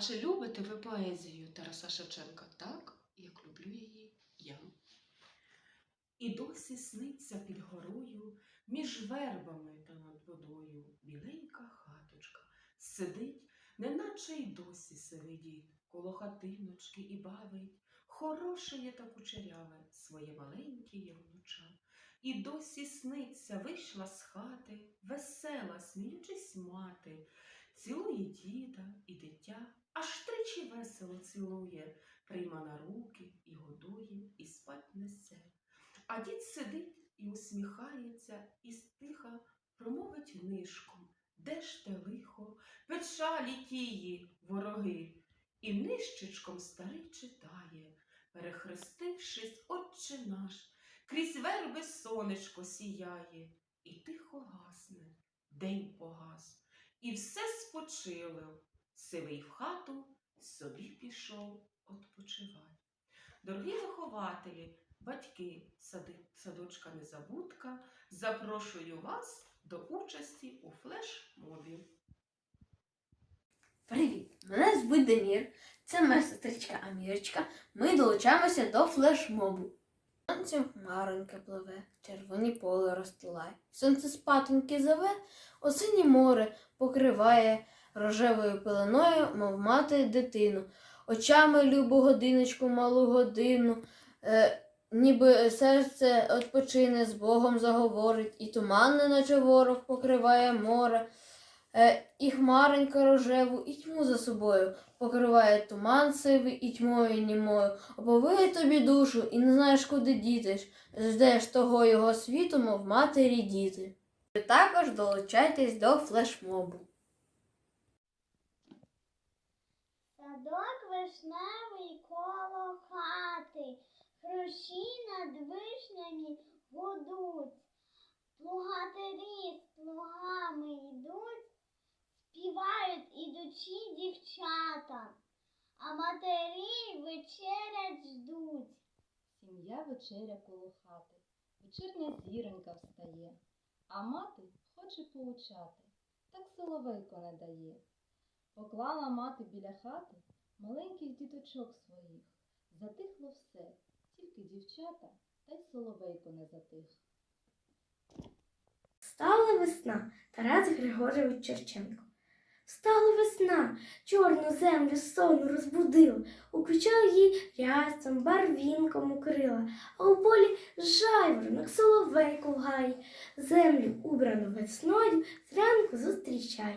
чи любите ви поезію Тараса Шевченка так, як люблю її я? І досі сниться під горою, між вербами та над водою біленька хаточка сидить, неначе й досі сидить, коло хатиночки і бавить, хороше є та кучеряве своє маленьке є євнуча. І досі сниться, вийшла з хати, весела, сміючись мати, цілує діда і дитя аж весело цілує, прийма на руки і годує, і спать несе. А дід сидить і усміхається, і стиха промовить нишком, де ж те лихо, печалі тії вороги, і нищечком старий читає, перехрестившись, отче наш, крізь верби сонечко сіяє, і тихо гасне, день погас, і все спочило, сивий в хату собі пішов odpoczywać. Дорогі вихователі, батьки садочка Незабудка, запрошую вас до участі у флеш-мобі. Привіт! Мене звуть Демір. Це моя сестричка Амірочка. Ми долучаємося до флешмобу. Сонце хмароньке пливе, червоні поле розстилає. Сонце спатоньки зове, осіннє море покриває рожевою пеленою, мов мати дитину. Очами любу годиночку, малу годину, е, ніби серце odpoczyне, з Богом заговорить, і туман, наче ворог покриває море. Е, і хмаронька рожеву, і тьму за собою покриває туман сивий і тьмою німою. Оповиє тобі душу, і не знаєш, куди дітись. Ждеш того його світу, мов матері діти. Також долучайтесь до флешмобу. Садок вишневий коло хати, хрущі над вишнями гудуть, плугатирі з плугами йдуть, співають ідучі дівчата, а матері вечерять ждуть. Сім'я вечеря коло хати, вечірня зіронька встає, а мати хоче поучати, так соловейко не дає. Поклала мати біля хати маленьких діточок своїх. Затихло все, тільки дівчата, та й соловейко не затих. Стала весна, Тарас Григорович Черченко. Стала весна, чорну землю сон розбудила, уквічала її рясом, барвінком укрила, а у полі жайворонок соловейко в землю убрану весною зранку зустрічає.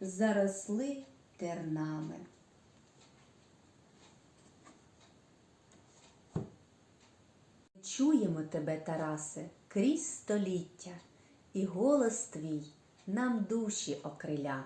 заросли тернами. Чуємо тебе, Тарасе, крізь століття, і голос твій нам душі окриля.